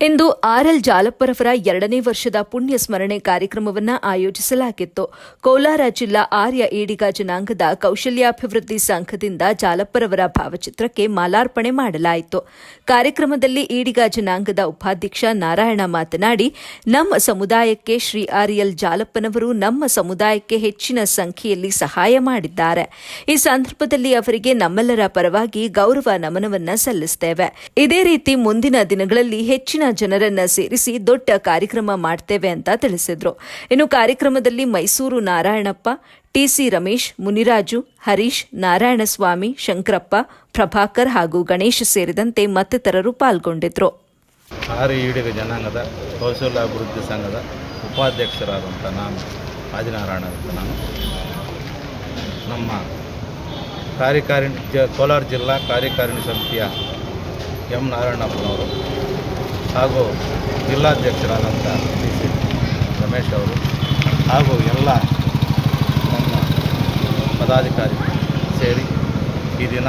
ಇಂದು RL ಜಾಲಪ್ಪರವರ ಎರಡನೇ ವರ್ಷದ ಪುಣ್ಯ ಸ್ಮರಣೆ ಕಾರ್ಯಕ್ರಮವನ್ನು ಆಯೋಜಿಸಲಾಗಿತ್ತು. ಕೋಲಾರ ಜಿಲ್ಲಾ ಆರ್ಯ ಈಡಿಗ ಜನಾಂಗದ ಕೌಶಲ್ಯಾಭಿವೃದ್ಧಿ ಸಂಘದಿಂದ ಜಾಲಪ್ಪರವರ ಭಾವಚಿತ್ರಕ್ಕೆ ಮಾಲಾರ್ಪಣೆ ಮಾಡಲಾಯಿತು. ಕಾರ್ಯಕ್ರಮದಲ್ಲಿ ಈಡಿಗ ಜನಾಂಗದ ಉಪಾಧ್ಯಕ್ಷ ನಾರಾಯಣ ಮಾತನಾಡಿ, ನಮ್ಮ ಸಮುದಾಯಕ್ಕೆ ಶ್ರೀ ಆರ್ಎಲ್ ಜಾಲಪ್ಪನವರು ನಮ್ಮ ಸಮುದಾಯಕ್ಕೆ ಹೆಚ್ಚಿನ ಸಂಖ್ಯೆಯಲ್ಲಿ ಸಹಾಯ ಮಾಡಿದ್ದಾರೆ. ಈ ಸಂದರ್ಭದಲ್ಲಿ ಅವರಿಗೆ ನಮ್ಮೆಲ್ಲರ ಪರವಾಗಿ ಗೌರವ ನಮನವನ್ನ ಸಲ್ಲಿಸುತ್ತೇವೆ ಇದೇ ರೀತಿ ಮುಂದಿನ ದಿನಗಳಲ್ಲಿ ಹೆಚ್ಚಿನ ಜನರನ್ನ ಸೇರಿಸಿ ದೊಡ್ಡ ಕಾರ್ಯಕ್ರಮ ಮಾಡ್ತೇವೆ ಅಂತ ತಿಳಿಸಿದ್ರು. ಇನ್ನು ಕಾರ್ಯಕ್ರಮದಲ್ಲಿ ಮೈಸೂರು ನಾರಾಯಣಪ್ಪ, ಟಿಸಿ ರಮೇಶ್, ಮುನಿರಾಜು, ಹರೀಶ್, ನಾರಾಯಣಸ್ವಾಮಿ, ಶಂಕರಪ್ಪ, ಪ್ರಭಾಕರ್ ಹಾಗೂ ಗಣೇಶ್ ಸೇರಿದಂತೆ ಮತ್ತಿತರರು ಪಾಲ್ಗೊಂಡಿದ್ರು. ಈಡಿಗ ಜನಾಂಗದ ಕೌಶಲ್ಯಾಭಿವೃದ್ಧಿ ಸಂಘದ ಉಪಾಧ್ಯಕ್ಷರಾದಂಥ ನಾನು, ಆದಿನಾರಾಯಣ ಅಂತ ನಾನು. ನಮ್ಮ ಕಾರ್ಯಕಾರಿಣಿ ಕೋಲಾರ ಜಿಲ್ಲಾ ಕಾರ್ಯಕಾರಿಣಿ ಸಮಿತಿಯ ಎಂ ನಾರಾಯಣಪ್ಪನವರು ಹಾಗೂ ಜಿಲ್ಲಾಧ್ಯಕ್ಷರಾದಂಥ ಡಿ ಸಿ ರಮೇಶ್ ಅವರು ಹಾಗೂ ಎಲ್ಲ ನಮ್ಮ ಪದಾಧಿಕಾರಿಗಳು ಸೇರಿ ಈ ದಿನ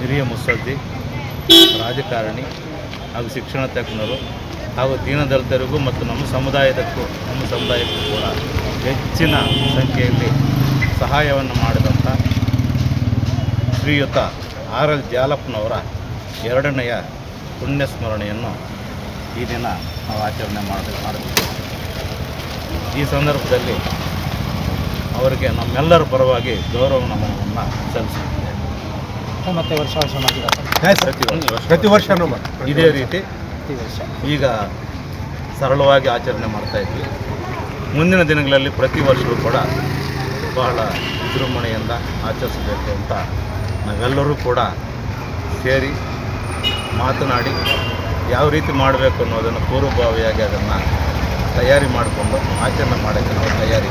ಹಿರಿಯ ಮುತ್ಸದ್ದಿ ರಾಜಕಾರಣಿ ಹಾಗೂ ಶಿಕ್ಷಣ ತಜ್ಞರು ಹಾಗೂ ದೀನದಲಿತರಿಗೂ ಮತ್ತು ನಮ್ಮ ಸಮುದಾಯದಕ್ಕೂ, ನಮ್ಮ ಸಮುದಾಯಕ್ಕೂ ಕೂಡ ಹೆಚ್ಚಿನ ಸಂಖ್ಯೆಯಲ್ಲಿ ಸಹಾಯವನ್ನು ಮಾಡಿದಂಥ ಶ್ರೀಯುತ ಆರ್ ಎಲ್ ಜಾಲಪ್ಪನವರ ಎರಡನೆಯ ಪುಣ್ಯ ಸ್ಮರಣೆಯನ್ನು ಈ ದಿನ ನಾವು ಆಚರಣೆ ಮಾಡಿ ಮಾಡಬೇಕು. ಈ ಸಂದರ್ಭದಲ್ಲಿ ಅವರಿಗೆ ನಮ್ಮೆಲ್ಲರ ಪರವಾಗಿ ಗೌರವ ನಮನವನ್ನು ಸಲ್ಲಿಸುತ್ತೇವೆ. ಮತ್ತೆ ವರ್ಷ ವರ್ಷ ಮಾಡಿದ್ದಾರೆ ಪ್ರತಿ ವರ್ಷ. ಪ್ರತಿ ವರ್ಷನೂ ಇದೇ ರೀತಿ ಪ್ರತಿ ವರ್ಷ. ಈಗ ಸರಳವಾಗಿ ಆಚರಣೆ ಮಾಡ್ತಾ ಇದ್ವಿ. ಮುಂದಿನ ದಿನಗಳಲ್ಲಿ ಪ್ರತಿ ವರ್ಷವೂ ಕೂಡ ಬಹಳ ವಿಜೃಂಭಣೆಯಿಂದ ಆಚರಿಸಬೇಕು ಅಂತ ನಾವೆಲ್ಲರೂ ಕೂಡ ಸೇರಿ ಮಾತನಾಡಿ ಯಾವ ರೀತಿ ಮಾಡಬೇಕು ಅನ್ನೋದನ್ನು ಪೂರ್ವಭಾವಿಯಾಗಿ ಅದನ್ನು ತಯಾರಿ ಮಾಡಿಕೊಂಡು ಆಚರಣೆ ಮಾಡೋಕ್ಕೆ ನಾವು ತಯಾರಿ